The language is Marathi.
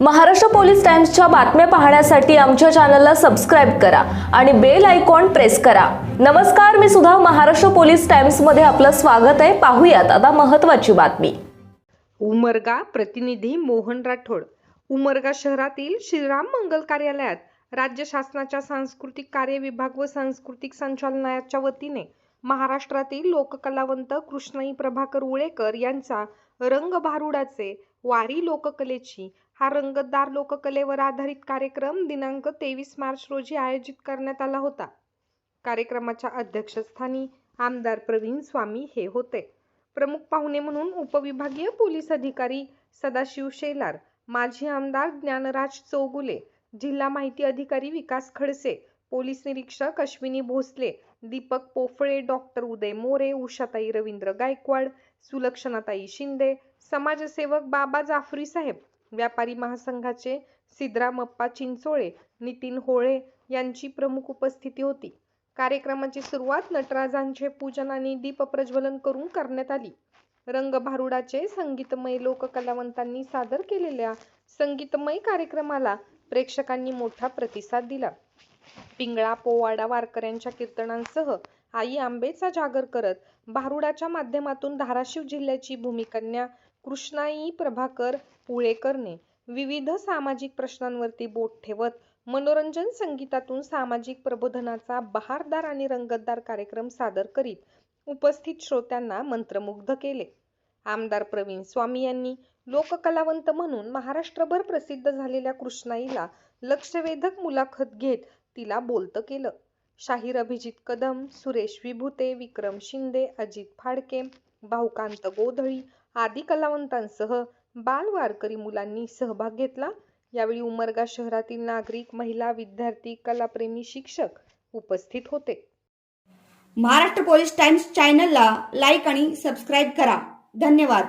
महाराष्ट्र पोलीस टाइम्सच्या बातम्या पाहण्यासाठी आमच्या चॅनलला सबस्क्राईब करा आणि बेल आयकॉन प्रेस करा. नमस्कार मी सुद्धा महाराष्ट्र पोलीस टाइम्समध्ये आपलं स्वागत आहे. पाहूयात आता महत्वाची बातमी. उमरगा प्रतिनिधी मोहन राठोड. उमरगा शहरातील श्रीराम मंगल कार्यालयात राज्य शासनाच्या सांस्कृतिक कार्य विभाग व सांस्कृतिक संचालनाच्या वतीने महाराष्ट्रातील लोककलावंत कृष्णाई प्रभाकर उळेकर यांचा रंग भारुडाचे वारी लोककलेची हा रंगतदार लोककलेवर आधारित कार्यक्रम दिनांक तेवीस मार्च रोजी आयोजित करण्यात आला होता. कार्यक्रमाच्या अध्यक्षस्थानी आमदार प्रवीण स्वामी हे होते. प्रमुख पाहुणे म्हणून उपविभागीय पोलीस अधिकारी सदाशिव शेलार माजी आमदार ज्ञानराज चौगुले जिल्हा माहिती अधिकारी विकास खडसे पोलीस निरीक्षक अश्विनी भोसले दीपक पोफळे डॉक्टर उदय मोरे उषाताई रवींद्र गायकवाड सुलक्षणाताई शिंदे समाजसेवक बाबा जाफरी साहेब व्यापारी महासंघाचे सिद्रामप्पा चिंचोळे नितीन होळे यांची प्रमुख उपस्थिती होती. कार्यक्रमाची सुरुवात नटराजांचे पूजन आणि दीप प्रज्वलन करून करण्यात आली. रंगभारुडाचे संगीतमय लोककलावंतांनी सादर केलेल्या संगीतमय कार्यक्रमाला प्रेक्षकांनी मोठा प्रतिसाद दिला. पिंगळा पोवाडा वारकऱ्यांच्या कीर्तनांसह आई आंबेचा जागर करत भारुडाच्या माध्यमातून धाराशिव जिल्ह्याची भूमिकन्या कृष्णाई प्रभाकर पुळेकरने विविध सामाजिक प्रश्नांवरती बोट ठेवत मनोरंजन संगीतातून सामाजिक प्रबोधनाचा बहारदार आणि रंगतदार कार्यक्रम सादर करीत उपस्थित श्रोत्यांना मंत्रमुग्ध केले. आमदार प्रवीण स्वामी यांनी लोककलावंत म्हणून महाराष्ट्रभर प्रसिद्ध झालेल्या कृष्णाईला लक्षवेधक मुलाखत घेत तिला बोलतं केलं. शाहीर अभिजित कदम सुरेश विभूते विक्रम शिंदे अजित फाडके भाऊकांत गोधळी आदी कलावंतांसह बाल वारकरी मुलांनी सहभाग घेतला. यावेळी उमरगा शहरातील नागरिक महिला विद्यार्थी कलाप्रेमी शिक्षक उपस्थित होते. महाराष्ट्र पोलीस टाइम्स चॅनलला लाईक आणि सबस्क्राईब करा. धन्यवाद.